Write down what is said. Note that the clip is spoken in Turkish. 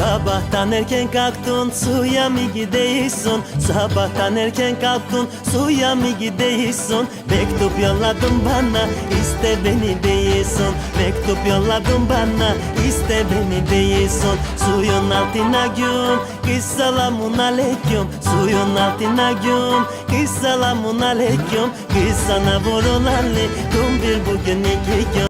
Sabahtan erken kalktın suya mı gidiyorsun? Sabahtan erken kalktın suya mı gidiyorsun? Mektup yolladın bana iste beni değilsin Mektup yolladın bana iste beni değilsin Suyun altına gün kız selamun aleyküm. Suyun altına gün kız selamun aleyküm. Kız sana vurulanlı kum bir bugün iki gün.